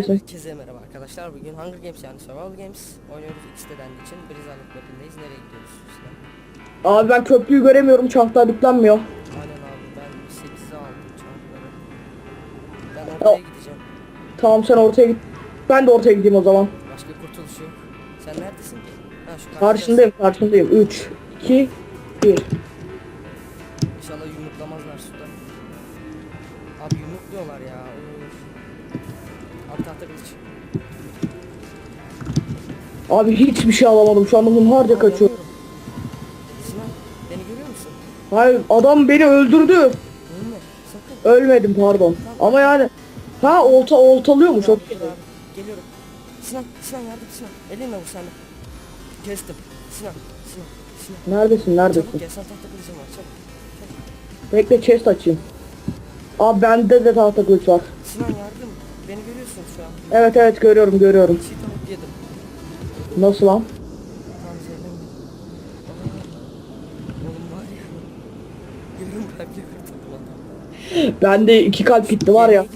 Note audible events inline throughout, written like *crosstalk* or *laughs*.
Herkese merhaba arkadaşlar. Bugün Hunger Games yani Survival Games oynuyoruz X'de dendiği için Brizalet mapindeyiz. Nereye gidiyoruz Sinan? Abi ben köprüyü göremiyorum. Çantalar yüklenmiyor. Aynen abi ben 8'e aldım çantaları. Ben ortaya gideceğim. Tamam sen ortaya git. Ben de ortaya gideyim o zaman. Başka kurtuluş yok. Sen neredesin ki? Ha şu Karşındayım karşındayım. 3, 2, 1. İnşallah yumruklamazlar suda. Abi yumrukluyorlar ya. Abi hiçbir şey alamadım. Şu anda hunharca kaçıyor. Yanıyorum. Sinan beni görüyor musun? Hayır adam beni öldürdü. Ölme sakın. Ölmedim pardon. Ama yani ha olta oltalıyormuş. Okey. abi, Geliyorum. Sinan, Sinan yardım Sinan. Elinle vur sen de. Kestim. Sinan, Sinan, Sinan. Neredesin Çabuk neredesin? gel tahta kılıcım var çabuk. Bekle chest açayım. Abi bende de tahta kılıç var. Sinan yardım. Beni görüyorsun şu an. Evet evet görüyorum görüyorum. Çiğ tavuk yedim. Nasıl lan? Adam. Bende iki kalp gitti var ya.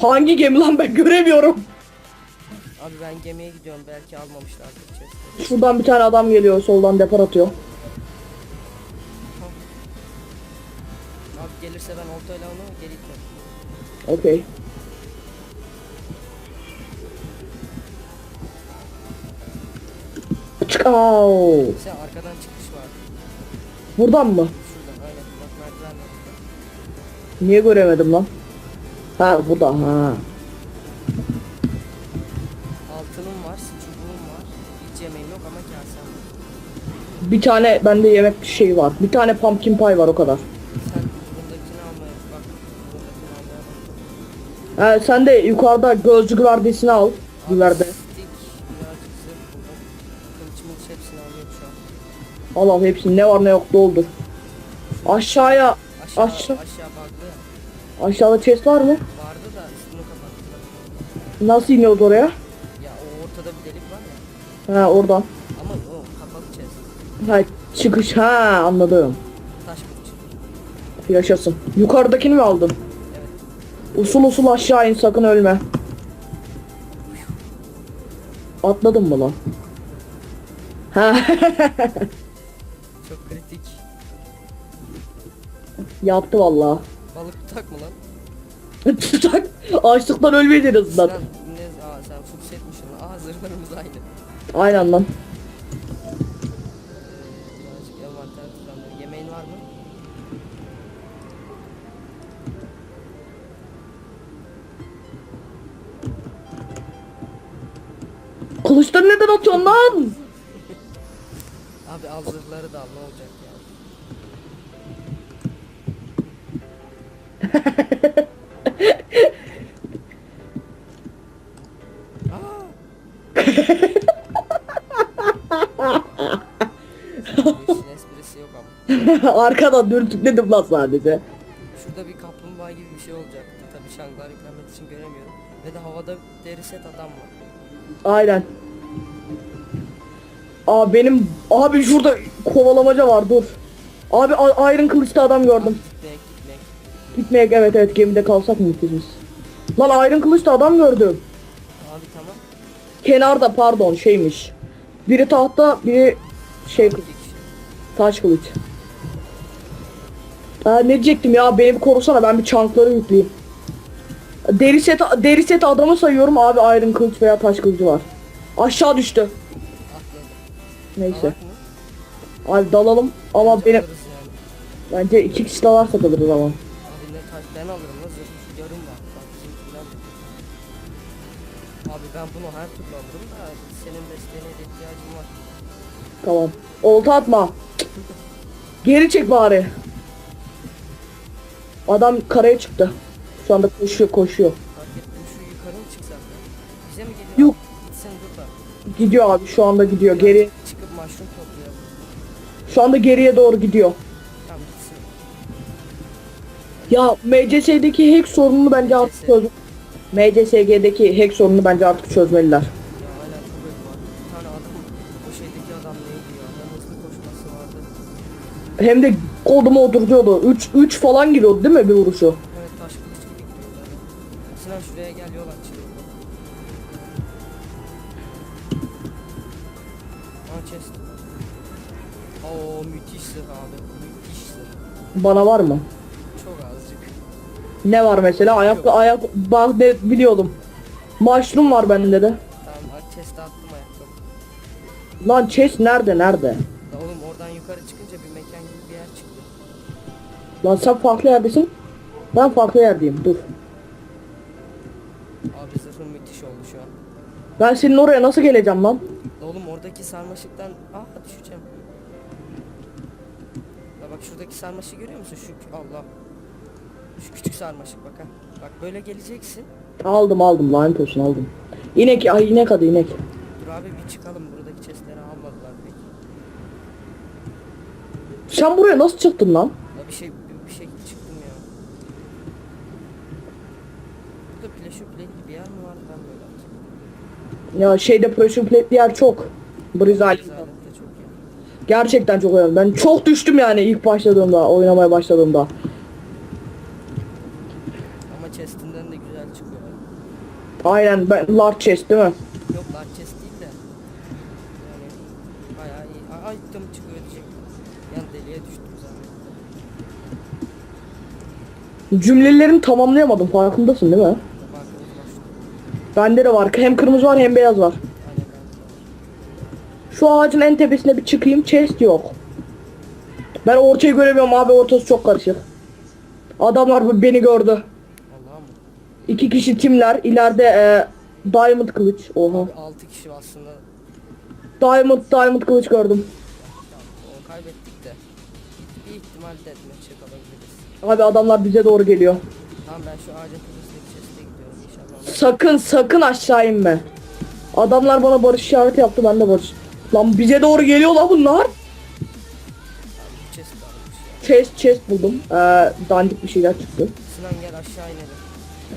Hangi gemi lan ben göremiyorum. Abi ben gemiye gidiyorum. Belki almamışlardır chestleri. Şuradan bir tane adam geliyor soldan depar atıyor. Abi gelirse ben oltayla onu geri itmem. Okey. Au. Sen arkadan çıkış var. Buradan mı? Şuradan aynen. Bak merdiven var. Niye göremedim lan? Ha bu da ha. Altınım var, çubuğum var. Hiç yemeğim yok ama kasem var. Bir tane bende yemek şey var. Bir tane pumpkin pie var o kadar. Sen bundakini almaya bak. Bundakini almaya bak. Ha, sen de yukarıda gözcü güverdesini al. Güverde. Al al hepsini ne var ne yok doldur. Aşağıya Aşağı, Aşağı. aşağı ya. aşağıda chest var mı? Vardı da üstünü kapattılar. Nasıl iniyoruz oraya? Ya o ortada bir delik var ya. Ha oradan. Ama o kapalı chest. Ha çıkış ha anladım. Taş kılıç. Yaşasın. Yukarıdakini mi aldın? Evet. Usul usul aşağı in sakın ölme. Atladın mı lan? Ha *laughs* yaptı vallahi. Balık tutak mı lan? *laughs* Tutak açlıktan ölmedi en azından. Sinan ne? Aa sen full setmişsin. Aa zırhlarımız aynı. Aynen lan. Birazcık envanter tutalım. Yemeğin var mı? Kılıçları neden atıyorsun lan? *laughs* Abi al zırhları da al ne olacak ya. İşin esprisi yok ama. *laughs* Arkadan dürtükledim lan sadece. Şurada bir kaplumbağa gibi bir şey olacaktı. Tabii şanglar yüklenmediği için göremiyorum. Ve de havada deri set adam var. Aynen. Aa benim abi şurada kovalamaca var dur. Abi a- Iron kılıçlı adam gördüm. Gitmek gitmek. Gitmeye evet evet gemide kalsak mı biz? Lan Iron kılıçlı adam gördüm. Abi tamam. Kenarda pardon şeymiş. Biri tahta biri şey kişi. taş kılıç. Aa, ne diyecektim ya beni bir korusana ben bir çankları yükleyeyim. Deri set, deri set adamı sayıyorum abi Iron kılıç veya taş kılıcı var. Aşağı düştü. Neyse. Abi dalalım ama benim bence iki kişi dalarsak alırız ama. Taş ben alırım la zırh yarım var. Bak bizimkiler. Abi ben bunu her türlü alırım da senin desteğine de ihtiyacım var. Tamam. Olta atma. Geri çek bari. Adam karaya çıktı. Şu anda koşuyor koşuyor. Fark ettim şu yukarı mı çıksak ya? Bize mi geliyor? Yok. Gitsin dur da. Gidiyor abi şu anda gidiyor. Geri Çıkıp mushroom topluyor. şu anda geriye doğru gidiyor. Ya MCS'deki hack sorununu bence artık çöz... MCSG'deki hack sorununu bence artık çözmeliler. Hem de koluma oturuyordu. 3 3 falan giriyordu değil mi bir vuruşu? Evet taş kılıç şuraya gel yol aç. Manchester. Oo müthiş zırh abi. Müthiş. Bana var mı? Ne var mesela? Ayak ayak bak ne biliyordum. Mushroom var bende de. Tamam bak chest'e attım ayakkabı. Lan chest nerede nerede? Da oğlum oradan yukarı çıkınca bir mekan gibi bir yer çıktı. Lan sen farklı yerdesin. Ben farklı yerdeyim. Dur. Abi zırhım müthiş oldu şu an. Ben senin oraya nasıl geleceğim lan? Oğlum oradaki sarmaşıktan... Aa düşeceğim. Ya bak şuradaki sarmaşığı görüyor musun? Şu Allah. Şu küçük sarmaşık bak ha. Bak böyle geleceksin. Aldım aldım lanet olsun aldım. İnek ay inek adı inek. Dur abi bir çıkalım buradaki chestleri almadılar pek. Sen buraya nasıl çıktın lan? Ya bir şey bir, bir şey çıktım ya. Burada pleşo plate bir yer mi var ben böyle hatırlıyorum. Ya şeyde pressure plate yer çok. Brizal. Çok ya. Gerçekten çok önemli. Ben çok düştüm yani ilk başladığımda, oynamaya başladığımda. Chestinden de güzel çıkıyor. Aynen ben large chest değil mi? Yok large chest değil de. Yani bayağı iyi. Aa item çıkıyor diyecek. Yan deliğe düştüm zaten. Cümlelerini tamamlayamadım farkındasın değil mi? Bende de var. Hem kırmızı var hem beyaz var. Şu ağacın en tepesine bir çıkayım. Chest yok. Ben ortayı göremiyorum abi. Ortası çok karışık. Adamlar bu- beni gördü. İki kişi timler. İleride e, diamond kılıç. Oha. Abi 6 kişi aslında Diamond diamond kılıç gördüm. o kaybettik de. Bir ihtimal deathmatch'e kalabiliriz. Abi adamlar bize doğru geliyor. Tamam ben şu ağacın tepesindeki chest'e gidiyorum inşallah. Sakın sakın aşağı inme. Adamlar bana barış işareti yaptı ben de barış. Lan bize doğru geliyor la bunlar. Abi chest ya. Chest chest buldum. Ee, dandik bir şeyler çıktı. Sinan gel aşağı inelim.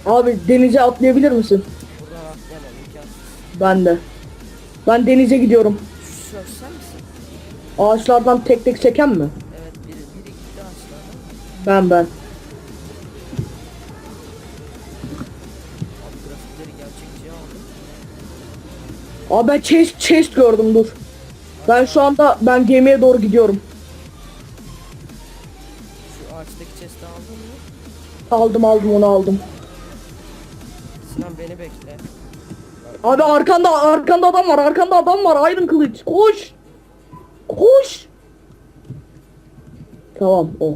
Abi denize atlayabilir misin? Buradan atlayamam imkansız. Ben de. Ben denize gidiyorum. Şu şu sen misin? Ağaçlardan tek tek seken mi? Evet biri, biri gitti ağaçlardan. Ben ben. Abi grafikleri gerçekçiye aldım. Abi ben chest chest gördüm dur. Ben şu anda ben gemiye doğru gidiyorum. Şu ağaçtaki chest'i aldın mı? Aldım aldım onu aldım. Sinan beni bekle. Abi arkanda arkanda adam var arkanda adam var ayrın kılıç koş. Koş. Tamam oh.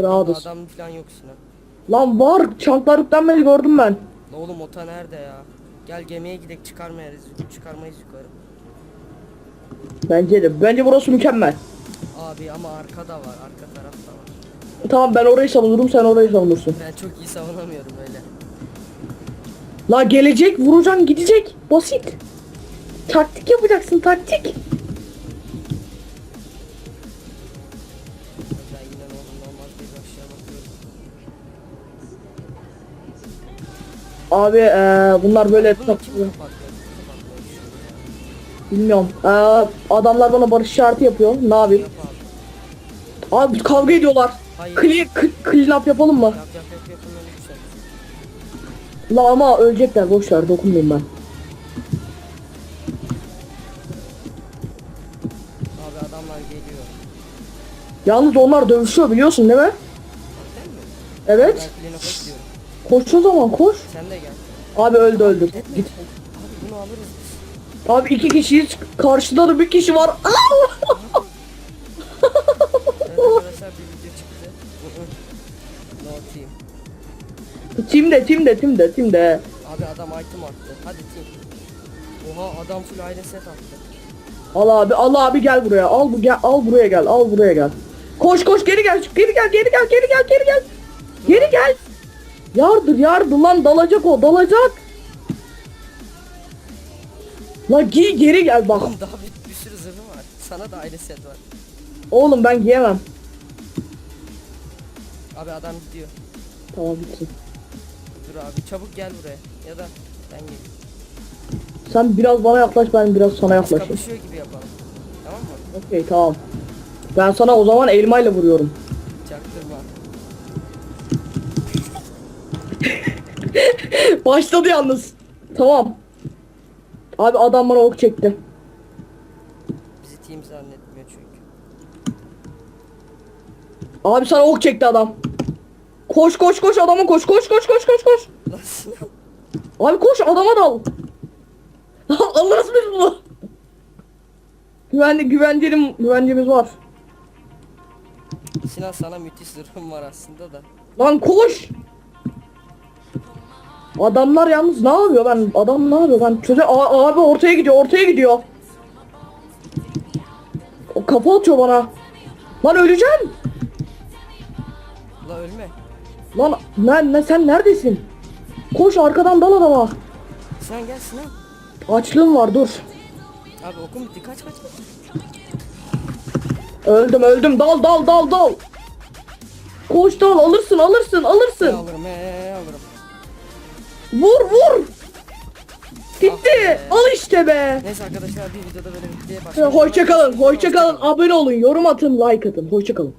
Rahatız. Adam falan yok Sinan. Lan var çanklar yüklenmedi gördüm ben. Oğlum ota nerede ya? Gel gemiye gidek çıkarmayız. Çıkarmayız yukarı. Bence de. Bence burası mükemmel. Abi ama arkada var. Arka tarafta var. Tamam ben orayı savunurum sen orayı savunursun. Ben çok iyi savunamıyorum öyle. La gelecek vuracaksın gidecek. Basit. Taktik yapacaksın taktik. Ben yine aşağı bakıyorum. Abi eee, bunlar böyle Bunu tak- kim? Kim bilmiyorum. Eee, adamlar bana barış işareti yapıyor. Ne yapayım? Yap abi. Abi kavga ediyorlar. Hayır. Clean, cl- clean up yapalım mı? Yap yap yap yap bunları lütfen. La ama ölecekler boş ver dokunmayayım ben. Abi adamlar geliyor. Yalnız onlar dövüşüyor biliyorsun değil mi? Evet. Clean up'a gidiyorum. Koş o zaman koş. Sen de gel. Abi öldü öldü. Git. Abi bunu alırız biz. Abi iki kişiyiz. Karşıda da bir kişi var. Aa! *laughs* no team. Timde timde timde timde. Abi adam item attı. Hadi team. Oha adam full aile set attı. Al abi al abi gel buraya. Al bu gel al buraya gel. Al buraya gel. Koş koş geri gel. Geri gel geri gel geri gel geri gel. Geri gel. Yardır yardır lan dalacak o dalacak. La gi geri gel bak. Daha bir, bir sürü zırhı var. Sana da aile set var. Oğlum ben giyemem. Abi adam gidiyor. Tamam bitsin. Dur abi çabuk gel buraya. Ya da ben geleyim. Sen biraz bana yaklaş ben biraz sana Biz yaklaşayım. kapışıyor gibi yapalım. Tamam mı? Okey tamam. Ben sana o zaman elmayla vuruyorum. Çaktırma. *laughs* Başladı yalnız. Tamam. Abi adam bana ok çekti. team zannetmiyor çünkü. Abi sana ok çekti adam. Koş koş koş adama koş koş koş koş koş koş. Abi koş adama dal. Alırız biz bunu. Güvenli güvenceli güvencemiz var. Sinan sana müthiş zırhım var aslında da. Lan koş. Adamlar yalnız ne yapıyor ben adam ne yapıyor ben çöze A- abi ortaya gidiyor ortaya gidiyor. O kafa atıyor bana. Lan öleceğim. La ölme. Lan ne, ne sen neredesin? Koş arkadan dal adama. Sinan gel Sinan. Açlığım var dur. Abi okum bitti kaç kaç. Öldüm öldüm dal dal dal dal. Koş dal alırsın alırsın alırsın. alırım he alırım. Vur vur. Ah Gitti. be. Al işte be. Neyse arkadaşlar bir videoda böyle bitti. Hoşça kalın. Hoşça kalın. Abone olun, yorum atın, like atın. Hoşça kalın.